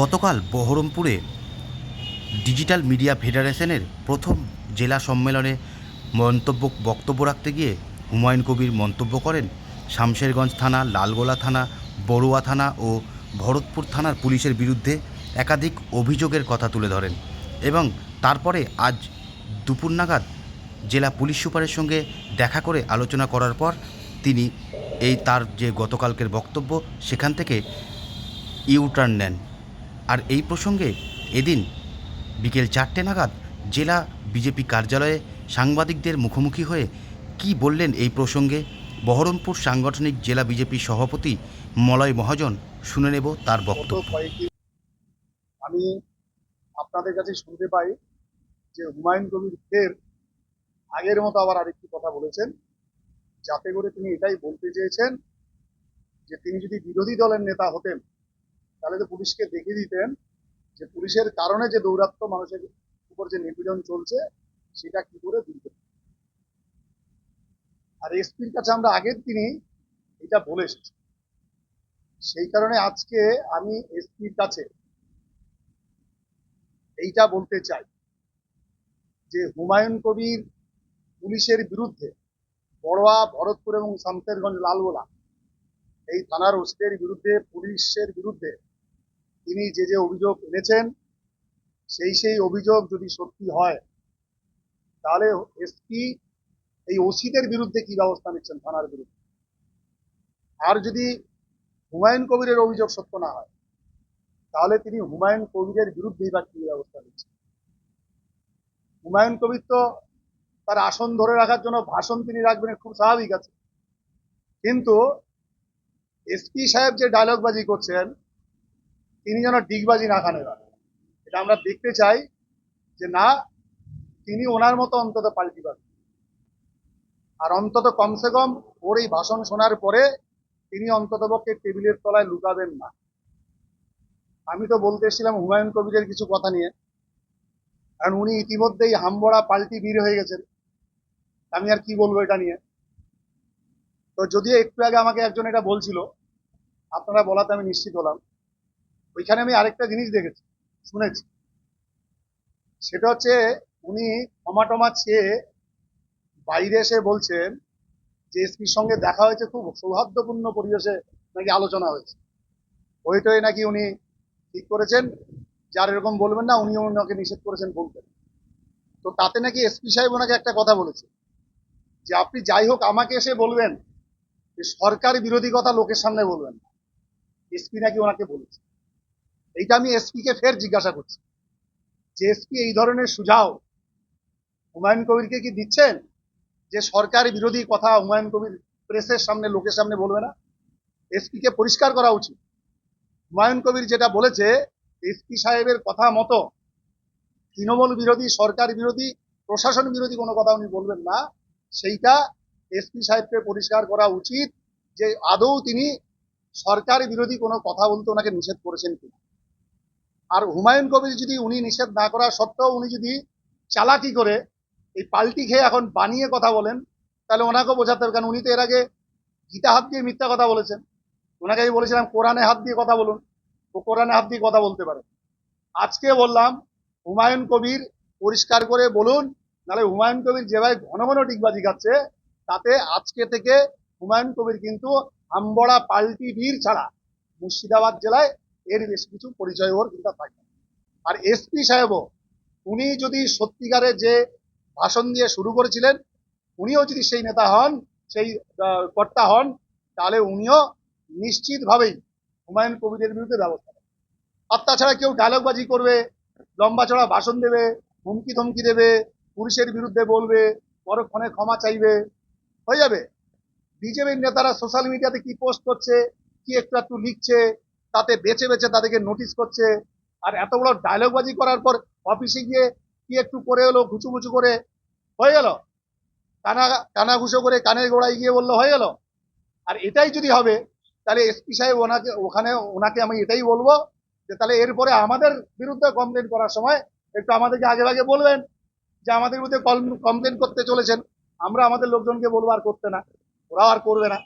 গতকাল বহরমপুরে digital media ফেডারেশনের প্রথম জেলা সম্মেলনে মন্তব্য বক্তব্য রাখতে গিয়ে হুমায়ুন কবির মন্তব্য করেন শামশেরগঞ্জ থানা, লালগোলা থানা, বড়ুয়া থানা ও ভরতপুর থানার পুলিশের বিরুদ্ধে একাধিক অভিযোগের কথা তুলে ধরেন এবং তারপরে আজ দুপুর নাগাদ জেলা পুলিশ সুপারের সঙ্গে দেখা করে আলোচনা করার পর তিনি এই তার যে গতকালকের বক্তব্য সেখান থেকে ইউটার্ন নেন। আর এই প্রসঙ্গে এদিন বিকেল চারটে নাগাদ জেলা বিজেপি কার্যালয়ে সাংবাদিকদের মুখোমুখি হয়ে কি বললেন এই প্রসঙ্গে বহরমপুর সাংগঠনিক জেলা বিজেপি সভাপতি মলয় মহাজন শুনে নেব তার বক্তব্য। আমি আপনাদের কাছে শুনতে পাই যে হুমায়ুন কবির ফের আগের মতো আবার আরেকটি কথা বলেছেন। যাতে করে তিনি এটাই বলতে চেয়েছেন যে তিনি যদি বিরোধী দলের নেতা হতেন তাহলে তো পুলিশকে দেখিয়ে দিতেন যে পুলিশের কারণে যে দৌরাত্ম্য মানুষের উপর যে নিপীড়ন চলছে, সেটা কি করে দূর করতে আর এসপির কাছে আমরা আগের দিনই এটা বলে এসেছি। সেই কারণে আজকে আমি এসপির কাছে এইটা বলতে চাই যে হুমায়ুন কবির পুলিশের বিরুদ্ধে বড়োয়া, ভরতপুর এবং শামতেরগঞ্জ লালগোলা এই থানার ওসিদের বিরুদ্ধে, পুলিশের বিরুদ্ধে তিনি যে যে অভিযোগ এনেছেন, সেই সেই অভিযোগ যদি সত্যি হয়, তাহলে এসপি এই ওসিদের বিরুদ্ধে কি ব্যবস্থা নিচ্ছেন থানার বিরুদ্ধে? আর যদি হুমায়ুন কবিরের অভিযোগ সত্য না হয়, তাহলে তিনি হুমায়ুন কবিরের বিরুদ্ধেই বা কি ব্যবস্থা নিচ্ছেন? হুমায়ুন কবির তো তার আসন ধরে রাখার জন্য ভাষণ তিনি রাখবেন খুব স্বাভাবিক আছে। কিন্তু এসপি সাহেব যে ডায়লগবাজি করছেন তিনি যেন ডিগবাজি না খান এটা আমরা দেখতে চাই যে না, তিনি ওনার মতো অন্তত পাল্টি পাবেন। আর অন্তত কমসে কম ওর এই ভাষণ শোনার পরে তিনি অন্তত অন্ততপক্ষে টেবিলের তলায় লুকাবেন না। আমি তো বলতে এসেছিলাম হুমায়ুন কবিরের কিছু কথা নিয়ে। কারণ উনি ইতিমধ্যেই হামবড়া পাল্টি বীর হয়ে গেছেন। আমি আর কি বলব এটা নিয়ে? তো যদিও একটু আগে আমাকে একজন এটা বলছিল, আপনারা বলাতে আমি নিশ্চিত হলাম। ওইখানে আমি আরেকটা জিনিস দেখেছি, শুনেছি। সেটা হচ্ছে উনি ক্ষমা টমা চেয়ে বাইরে এসে বলছেন যে এসপির সঙ্গে দেখা হয়েছে খুব সৌহার্দ্যপূর্ণ পরিবেশে নাকি আলোচনা হয়েছে। ওইটাই নাকি উনি ঠিক করেছেন? যার এরকম বলবেন না উনি ওনাকে নিষেধ করেছেন বলতে। তো তাতে নাকি এসপি সাহেব ওনাকে একটা কথা বলেছে, যে আপনি যাই হোক আমাকে এসে বলবেন যে সরকার বিরোধী কথা লোকের সামনে বলবেন এসপি নাকি ওনাকে বলেছে। এইটা আমি এসপি কে ফের জিজ্ঞাসা করছি। যে এসপি এই ধরনের সুঝাও হুমায়ুন কবিরকে কি দিচ্ছেন? যে সরকার বিরোধী কথা হুমায়ুন কবির প্রেসের সামনে, লোকের সামনে বলবে না? এসপি কে পরিষ্কার করা উচিত। হুমায়ুন কবির যেটা বলেছে এসপি সাহেবের কথা মতো তৃণমূল বিরোধী, সরকার বিরোধী, প্রশাসন বিরোধী কোনো কথা উনি বলবেন না। সেইটা এসপি সাহেবকে পরিষ্কার করা উচিত যে আদৌ তিনি সরকার বিরোধী কোনো কথা বলতে ওনাকে নিষেধ করেছেন কিনা। আর হুমায়ুন কবির যদি উনি নিষেধ না করা সত্ত্বেও উনি যদি চালাকি করে, এই পাল্টি খেয়ে এখন বানিয়ে কথা বলেন, তাহলে ওনাকেও বোঝাতে হবে, কারণ উনি তো এর আগে গীতা হাত দিয়ে মিথ্যা কথা বলেছেন। ওনাকে আমি বলেছিলাম, কোরআনে হাত দিয়ে কথা বলুন। ও কোরআনে হাত দিয়ে কথা বলতে পারে। আজকে বললাম, হুমায়ুন কবির পরিষ্কার করে বলুন, নাহলে হুমায়ুন কবির যেভাবে ঘন ঘন ডিগবাজি খাচ্ছে, তাতে আজকে থেকে হুমায়ুন কবির কিন্তু আমবড়া পাল্টি বীর ছাড়া মুর্শিদাবাদ জেলায় এর বেশ কিছু পরিচয় ওর কিন্তু থাকে। আর এসপি সাহেবও, উনি যদি সত্যিকারের যে ভাষণ দিয়ে শুরু করেছিলেন, উনিও যদি সেই নেতা হন, সেই কর্তা হন, তাহলে উনিও নিশ্চিতভাবেই হুমায়ুন কবিরের বিরুদ্ধে ব্যবস্থা নেবেন। আর তাছাড়া কেউ ডায়লগবাজি করবে, লম্বা চড়া ভাষণ দেবে হুমকি ধমকি দেবে পুলিশের বিরুদ্ধে বলবে, পরক্ষণে ক্ষমা চাইবে, হয়ে যাবে। বিজেপির নেতারা সোশ্যাল মিডিয়াতে কি পোস্ট করছে, কি একটু একটু লিখছে তাতে বেছে বেছে তাদেরকে নোটিশ করছে। আর এত বড় ডায়লগবাজি করার পর অফিসে গিয়ে কি একটু করে এলো ঘুচু ঘুচু করে, হয়ে গেল। কানা কানা ঘুষো করে কানের গোড়ায় গিয়ে বলল, হয়ে গেল। আর এটাই যদি হবে, তাহলে এসপি সাহেব ওনাকে, ওখানে ওনাকে আমি এটাই বলব যে, তাহলে এরপরে আমাদের বিরুদ্ধে কমপ্লেন করার সময় একটু আমাদেরকে আগে আগে বলবেন যে, আমাদের বিরুদ্ধে কমপ্লেন করতে চলেছেন। আমরা আমাদের লোকজনকে বলব আর করতে না। ওরাও আর করবে না।